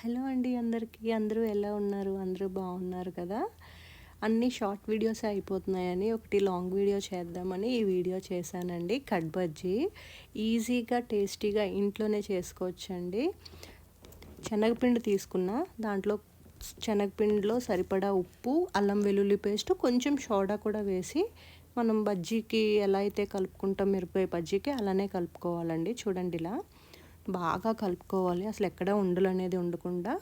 Hello అండి అందరికీ. అందరూ ఎలా ఉన్నారు? అందరూ బాగున్నారు కదా? అన్ని షార్ట్ వీడియోస్ అయిపోతున్నాయని ఒకటి లాంగ్ వీడియో చేద్దామని ఈ వీడియో చేశానండి. కట్ బజ్జీ. ఈజీగా టేస్టీగా ఇంట్లోనే చేసుకోవచ్చండి. శనగపిండి తీసుకున్న దాంట్లో శనగపిండిలో సరిపడా ఉప్పు అల్లం వెల్లుల్లి పేస్ట్ కొంచెం సోడా కూడా వేసి మనం బజ్జీకి ఎలా అయితే కలుపుకుంటాం మిరపకాయ బజ్జీకి అలానే కలుపుకోవాలండి. చూడండి ఇలా. బాగా కలుపుకోవాలి. అసలు ఎక్కడ ఉండలు అనేది ఉండకుండా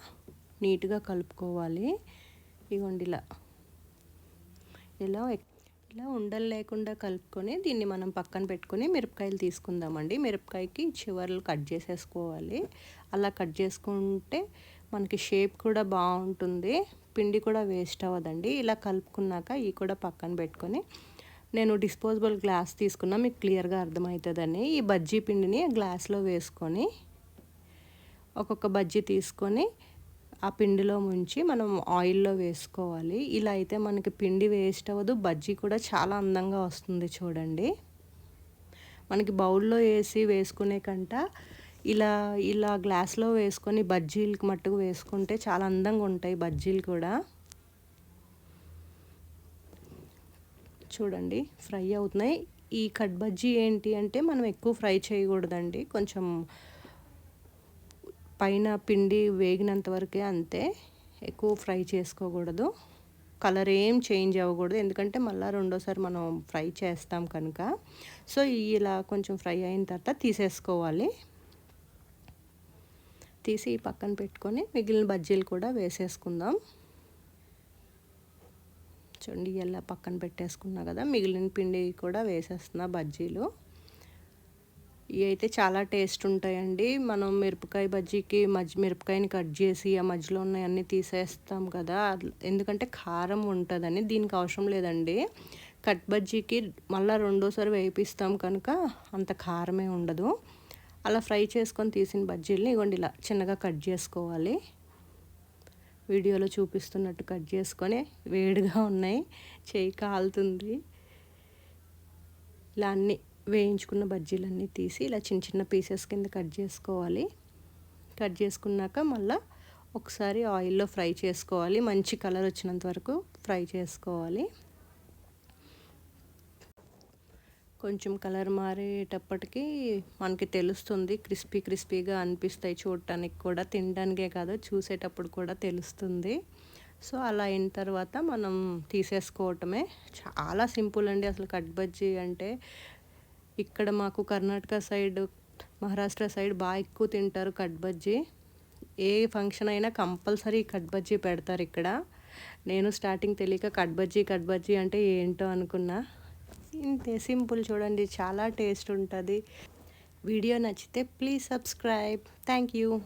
నీట్గా కలుపుకోవాలి. ఇగోండి ఇలా. ఇలా ఇలా ఉండలు లేకుండా కలుపుకొని దీన్ని మనం పక్కన పెట్టుకొని మిరపకాయలు తీసుకుందామండి. మిరపకాయకి చివర్లు కట్ చేసేసుకోవాలి. అలా కట్ చేసుకుంటే మనకి షేప్ కూడా బాగుంటుంది. పిండి కూడా వేస్ట్ అవ్వదండి. ఇలా కలుపుకున్నాక ఇవి కూడా పక్కన పెట్టుకొని నేను డిస్పోజబుల్ గ్లాస్ తీసుకున్నా మీకు క్లియర్గా అర్థమవుతుందని. ఈ బజ్జీ పిండిని గ్లాస్లో వేసుకొని ఒక్కొక్క బజ్జీ తీసుకొని ఆ పిండిలో ముంచి మనం ఆయిల్లో వేసుకోవాలి. ఇలా అయితే మనకి పిండి వేస్ట్ అవ్వదు బజ్జీ కూడా చాలా అందంగా వస్తుంది చూడండి. మనకి బౌల్లో వేసి వేసుకునే కంట ఇలా ఇలా గ్లాస్లో వేసుకొని బజ్జీలకు మట్టుకు వేసుకుంటే చాలా అందంగా ఉంటాయి బజ్జీలు కూడా. చూడండి ఫ్రై అవుతున్నాయి. ఈ కట్ బజ్జీ ఏంటి అంటే మనం ఎక్కువ ఫ్రై చేయకూడదండి. కొంచెం పైన పిండి వేగినంత వరకే అంతే. ఎక్కువ ఫ్రై చేసుకోకూడదు. కలర్ ఏం చేంజ్ అవ్వకూడదు. ఎందుకంటే మళ్ళీ రెండోసారి మనం ఫ్రై చేస్తాం కనుక. సో ఇలా కొంచెం ఫ్రై అయిన తర్వాత తీసేసుకోవాలి. తీసి పక్కన పెట్టుకొని మిగిలిన బజ్జీలు కూడా వేసేసుకుందాం. చూడండి ఇలా పక్కన పెట్టేసుకున్నా కదా మిగిలిన పిండి కూడా వేసేస్తున్నా బజ్జీలు. ఇవి అయితే చాలా టేస్ట్ ఉంటాయండి. మనం మిరపకాయ బజ్జీకి మధ్య మిరపకాయని కట్ చేసి ఆ మధ్యలో ఉన్నాయన్నీ తీసేస్తాం కదా ఎందుకంటే కారం ఉంటుందని దీనికి అవసరం లేదండి. కట్ బజ్జీకి మళ్ళీ రెండోసారి వేపిస్తాం కనుక అంత కారమే ఉండదు. అలా ఫ్రై చేసుకొని తీసిన బజ్జీలని ఇవ్వండి ఇలా చిన్నగా కట్ చేసుకోవాలి. వీడియోలో చూపిస్తున్నట్టు కట్ చేసుకొని వేడిగా ఉన్నాయి. చేయి కాలుతుంది. ఇలా అన్నీ వేయించుకున్న బజ్జీలన్నీ తీసి ఇలా చిన్న చిన్న పీసెస్ కింద కట్ చేసుకోవాలి. కట్ చేసుకున్నాక మళ్ళీ ఒకసారి ఆయిల్లో ఫ్రై చేసుకోవాలి. మంచి కలర్ వచ్చినంత వరకు ఫ్రై చేసుకోవాలి. కొంచెం కలర్ మారేటప్పటికి మనకి తెలుస్తుంది. క్రిస్పీ క్రిస్పీగా అనిపిస్తాయి చూడటానికి కూడా. తినడానికే కాదు చూసేటప్పుడు కూడా తెలుస్తుంది. సో అలా అయిన తర్వాత మనం తీసేసుకోవటమే. చాలా సింపుల్ అండి అసలు కట్ బజ్జీ అంటే. ఇక్కడ మాకు కర్ణాటక సైడ్ మహారాష్ట్ర సైడ్ బాగా ఎక్కువ తింటారు కట్ బజ్జీ. ఏ ఫంక్షన్ అయినా కంపల్సరీ కట్ బజ్జీ పెడతారు ఇక్కడ. నేను స్టార్టింగ్ తెలియక కట్ బజ్జీ కట్ బజ్జీ అంటే ఏంటో అనుకున్నా. ఇంతే. సింపుల్ చూడండి చాలా టేస్ట్ ఉంటుంది. వీడియో నచ్చితే ప్లీజ్ సబ్స్క్రైబ్. Thank you.